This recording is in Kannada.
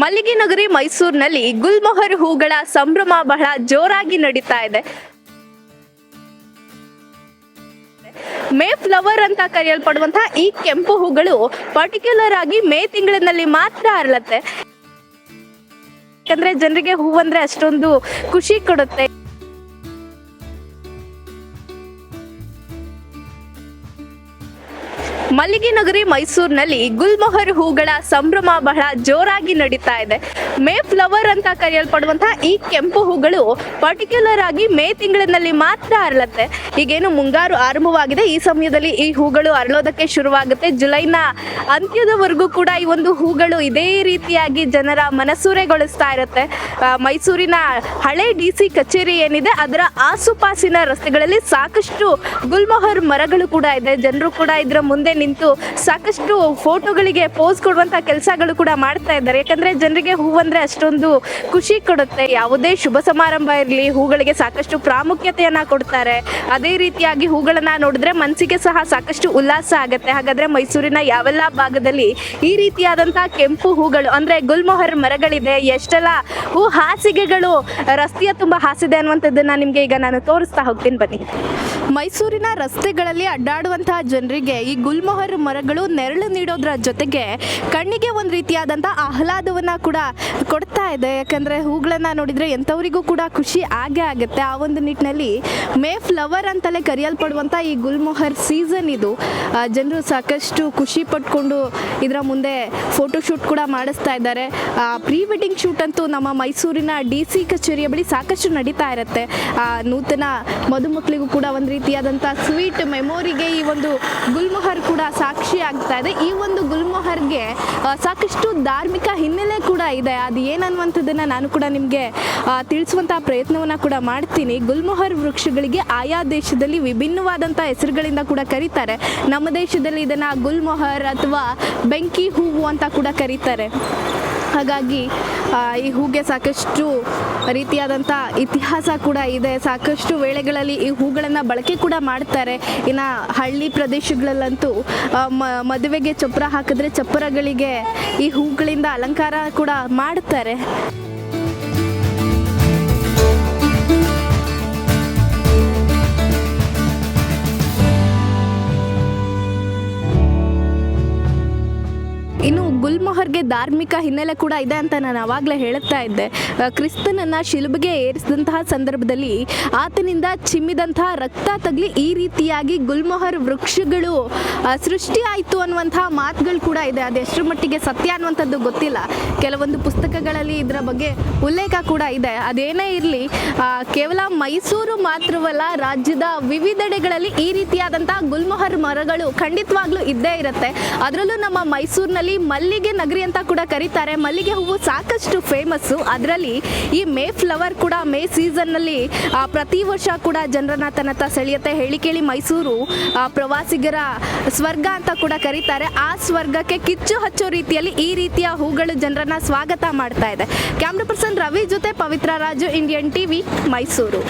ಮಲ್ಲಿಗೆ ನಗರಿ ಮೈಸೂರಿನಲ್ಲಿ ಗುಲ್ಮೊಹರ್ ಹೂಗಳ ಸಂಭ್ರಮ ಬಹಳ ಜೋರಾಗಿ ನಡೀತಾ ಇದೆ. ಮೇ ಫ್ಲವರ್ ಅಂತ ಕರೆಯಲ್ಪಡುವಂತಹ ಈ ಕೆಂಪು ಹೂಗಳು ಪರ್ಟಿಕ್ಯುಲರ್ ಆಗಿ ಮೇ ತಿಂಗಳಿನಲ್ಲಿ ಮಾತ್ರ ಅರಳತ್ತೆ. ಯಾಕಂದ್ರೆ ಜನರಿಗೆ ಹೂವಂದ್ರೆ ಅಷ್ಟೊಂದು ಖುಷಿ ಕೊಡುತ್ತೆ. ಮಲ್ಲಿಗೆ ನಗರಿ ಮೈಸೂರಿನಲ್ಲಿ ಗುಲ್ಮೊಹರ್ ಹೂಗಳ ಸಂಭ್ರಮ ಬಹಳ ಜೋರಾಗಿ ನಡೀತಾ ಇದೆ. ಮೇ ಫ್ಲವರ್ ಅಂತ ಕರೆಯಲ್ಪಡುವಂತಹ ಈ ಕೆಂಪು ಹೂಗಳು ಪರ್ಟಿಕ್ಯುಲರ್ ಆಗಿ ಮೇ ತಿಂಗಳಿನಲ್ಲಿ ಮಾತ್ರ ಅರಳತ್ತೆ. ಈಗೇನು ಮುಂಗಾರು ಆರಂಭವಾಗಿದೆ. ಈ ಸಮಯದಲ್ಲಿ ಈ ಹೂಗಳು ಅರಳೋದಕ್ಕೆ ಶುರುವಾಗುತ್ತೆ. ಜುಲೈನ ಅಂತ್ಯದವರೆಗೂ ಕೂಡ ಈ ಒಂದು ಹೂಗಳು ಇದೇ ರೀತಿಯಾಗಿ ಜನರ ಮನಸೂರೆಗೊಳಿಸ್ತಾ ಇರುತ್ತೆ. ಮೈಸೂರಿನ ಹಳೆ ಡಿ ಸಿ ಕಚೇರಿ ಏನಿದೆ, ಅದರ ಆಸುಪಾಸಿನ ರಸ್ತೆಗಳಲ್ಲಿ ಸಾಕಷ್ಟು ಗುಲ್ಮೊಹರ್ ಮರಗಳು ಕೂಡ ಇದೆ. ಜನರು ಕೂಡ ಇದರ ಮುಂದೆ ನಿಂತು ಸಾಕಷ್ಟು ಫೋಟೋಗಳಿಗೆ ಪೋಸ್ ಕೊಡುವಂತ ಕೆಲಸಗಳು ಕೂಡ ಮಾಡ್ತಾ ಇದ್ದಾರೆ. ಯಾಕಂದ್ರೆ ಜನರಿಗೆ ಹೂವಂದ್ರೆ ಅಷ್ಟೊಂದು ಖುಷಿ ಕೊಡುತ್ತೆ. ಯಾವುದೇ ಶುಭ ಸಮಾರಂಭ ಇರಲಿ, ಹೂಗಳಿಗೆ ಸಾಕಷ್ಟು ಪ್ರಾಮುಖ್ಯತೆಯನ್ನ ಕೊಡ್ತಾರೆ. ಅದೇ ರೀತಿಯಾಗಿ ಹೂಗಳನ್ನ ನೋಡಿದ್ರೆ ಮನಸ್ಸಿಗೆ ಸಹ ಸಾಕಷ್ಟು ಉಲ್ಲಾಸ ಆಗುತ್ತೆ. ಹಾಗಾದ್ರೆ ಮೈಸೂರಿನ ಯಾವೆಲ್ಲ ಭಾಗದಲ್ಲಿ ಈ ರೀತಿಯಾದಂತಹ ಕೆಂಪು ಹೂಗಳು, ಅಂದ್ರೆ ಗುಲ್ಮೊಹರ್ ಮರಗಳಿದೆ, ಎಷ್ಟೆಲ್ಲ ಹೂ ಹಾಸಿಗೆಗಳು, ರಸ್ತೆಯ ತುಂಬಾ ಹಾಸಿದೆ ಅನ್ನುವಂಥದ್ದನ್ನ ನಿಮಗೆ ಈಗ ನಾನು ತೋರಿಸ್ತಾ ಹೋಗ್ತೀನಿ ಬನ್ನಿ. ಮೈಸೂರಿನ ರಸ್ತೆಗಳಲ್ಲಿ ಅಡ್ಡಾಡುವಂತಹ ಜನರಿಗೆ ಈ ಗುಲ್ಮೊಹರ್ ಮರಗಳು ನೆರಳು ನೀಡೋದ್ರ ಜೊತೆಗೆ ಕಣ್ಣಿಗೆ ಒಂದು ರೀತಿಯಾದಂಥ ಆಹ್ಲಾದವನ್ನು ಕೂಡ ಕೊಡ್ತಾ ಇದೆ. ಯಾಕಂದರೆ ಹೂಗಳನ್ನು ನೋಡಿದರೆ ಎಂಥವರಿಗೂ ಕೂಡ ಖುಷಿ ಆಗೇ ಆಗುತ್ತೆ. ಆ ಒಂದು ನಿಟ್ಟಿನಲ್ಲಿ ಮೇ ಫ್ಲವರ್ ಅಂತಲೇ ಕರೆಯಲ್ಪಡುವಂಥ ಈ ಗುಲ್ಮೊಹರ್ ಸೀಸನ್ ಇದು. ಜನರು ಸಾಕಷ್ಟು ಖುಷಿ ಪಟ್ಕೊಂಡು ಇದರ ಮುಂದೆ ಫೋಟೋಶೂಟ್ ಕೂಡ ಮಾಡಿಸ್ತಾ ಇದ್ದಾರೆ. ಪ್ರೀ ವೆಡ್ಡಿಂಗ್ ಶೂಟ್ ಅಂತೂ ನಮ್ಮ ಮೈಸೂರಿನ ಡಿ ಸಿ ಕಚೇರಿಯ ಬಳಿ ಸಾಕಷ್ಟು ನಡೀತಾ ಇರುತ್ತೆ. ನೂತನ ಮದುಮಕ್ಕಳಿಗೂ ಕೂಡ ಒಂದು ರೀತಿಯಾದಂಥ ಸ್ವೀಟ್ ಮೆಮೊರಿಗೆ ಈ ಒಂದು ಗುಲ್ಮೊಹರ್ ಕೂಡ ಸಾಕ್ಷಿ ಆಗ್ತಾ ಇದೆ. ಈ ಒಂದು ಗುಲ್ಮೊಹರ್ಗೆ ಸಾಕಷ್ಟು ಧಾರ್ಮಿಕ ಹಿನ್ನೆಲೆ ಕೂಡ ಇದೆ. ಅದು ಏನನ್ನುವಂಥದ್ದನ್ನು ನಾನು ಕೂಡ ನಿಮಗೆ ತಿಳಿಸುವಂಥ ಪ್ರಯತ್ನವನ್ನು ಕೂಡ ಮಾಡ್ತೀನಿ. ಗುಲ್ಮೊಹರ್ ವೃಕ್ಷಗಳಿಗೆ ಆಯಾ ದೇಶದಲ್ಲಿ ವಿಭಿನ್ನವಾದಂಥ ಹೆಸರುಗಳಿಂದ ಕೂಡ ಕರೀತಾರೆ. ನಮ್ಮ ದೇಶದಲ್ಲಿ ಇದನ್ನು ಗುಲ್ಮೊಹರ್ ಅಥವಾ ಬೆಂಕಿ ಹೂವು ಅಂತ ಕೂಡ ಕರೀತಾರೆ. ಹಾಗಾಗಿ ಈ ಹೂಗೆ ಸಾಕಷ್ಟು ರೀತಿಯಾದಂಥ ಇತಿಹಾಸ ಕೂಡ ಇದೆ. ಸಾಕಷ್ಟು ವೇಳೆಗಳಲ್ಲಿ ಈ ಹೂಗಳನ್ನು ಬಳಕೆ ಕೂಡ ಮಾಡ್ತಾರೆ. ಇನ್ನು ಹಳ್ಳಿ ಪ್ರದೇಶಗಳಲ್ಲಂತೂ ಮದುವೆಗೆ ಚಪ್ಪರ ಹಾಕಿದ್ರೆ ಚಪ್ಪರಗಳಿಗೆ ಈ ಹೂಗಳಿಂದ ಅಲಂಕಾರ ಕೂಡ ಮಾಡ್ತಾರೆ. ಗುಲ್ಮೊಹರ್ಗೆ ಧಾರ್ಮಿಕ ಹಿನ್ನೆಲೆ ಕೂಡ ಇದೆ ಅಂತ ನಾನು ಆವಾಗಲೇ ಹೇಳುತ್ತಾ ಇದ್ದೆ. ಕ್ರಿಸ್ತನನ್ನು ಶಿಲುಬೆಗೆ ಏರಿಸಿದಂತಹ ಸಂದರ್ಭದಲ್ಲಿ ಆತನಿಂದ ಚಿಮ್ಮಿದಂತಹ ರಕ್ತ ತಗಲಿ ಈ ರೀತಿಯಾಗಿ ಗುಲ್ಮೊಹರ್ ವೃಕ್ಷಗಳು ಸೃಷ್ಟಿ ಆಯಿತು ಅನ್ನುವಂತಹ ಮಾತುಗಳು ಕೂಡ ಇದೆ. ಅದೆಷ್ಟರ ಮಟ್ಟಿಗೆ ಸತ್ಯ ಅನ್ನುವಂಥದ್ದು ಗೊತ್ತಿಲ್ಲ. ಕೆಲವೊಂದು ಪುಸ್ತಕಗಳಲ್ಲಿ ಇದರ ಬಗ್ಗೆ ಉಲ್ಲೇಖ ಕೂಡ ಇದೆ. ಅದೇನೇ ಇರಲಿ ಕೇವಲ ಮೈಸೂರು ಮಾತ್ರವಲ್ಲ, ರಾಜ್ಯದ ವಿವಿಧೆಡೆಗಳಲ್ಲಿ ಈ ರೀತಿಯಾದಂತಹ ಗುಲ್ಮೊಹರ್ ಮರಗಳು ಖಂಡಿತವಾಗ್ಲೂ ಇದ್ದೇ ಇರುತ್ತೆ. ಅದರಲ್ಲೂ ನಮ್ಮ ಮೈಸೂರಿನಲ್ಲಿ ಮಲ್ಲಿಗೆ ನಗರಿ ಅಂತ ಕೂಡ ಕರೀತಾರೆ. ಮಲ್ಲಿಗೆ ಹೂವು ಸಾಕಷ್ಟು ಫೇಮಸ್ಸು ಅದರಲ್ಲಿ ಈ ಮೇ ಫ್ಲವರ್ ಕೂಡ, ಮೇ ಸೀಸನ್ನಲ್ಲಿ ಪ್ರತಿ ವರ್ಷ ಕೂಡ ಜನರನ್ನ ತನ್ನತ್ತ ಸೆಳೆಯುತ್ತೆ. ಹೇಳಿ ಕೇಳಿ ಮೈಸೂರು ಪ್ರವಾಸಿಗರ ಸ್ವರ್ಗ ಅಂತ ಕೂಡ ಕರೀತಾರೆ. ಆ ಸ್ವರ್ಗಕ್ಕೆ ಕಿಚ್ಚು ಹಚ್ಚೋ ರೀತಿಯಲ್ಲಿ ಈ ರೀತಿಯ ಹೂಗಳು ಜನರನ್ನ ಸ್ವಾಗತ ಮಾಡ್ತಾ ಇದೆ. ಕ್ಯಾಮ್ರಾ ಪರ್ಸನ್ ರವಿ ಜೊತೆ ಪವಿತ್ರ ರಾಜು, ಇಂಡಿಯನ್ ಟಿವಿ, ಮೈಸೂರು.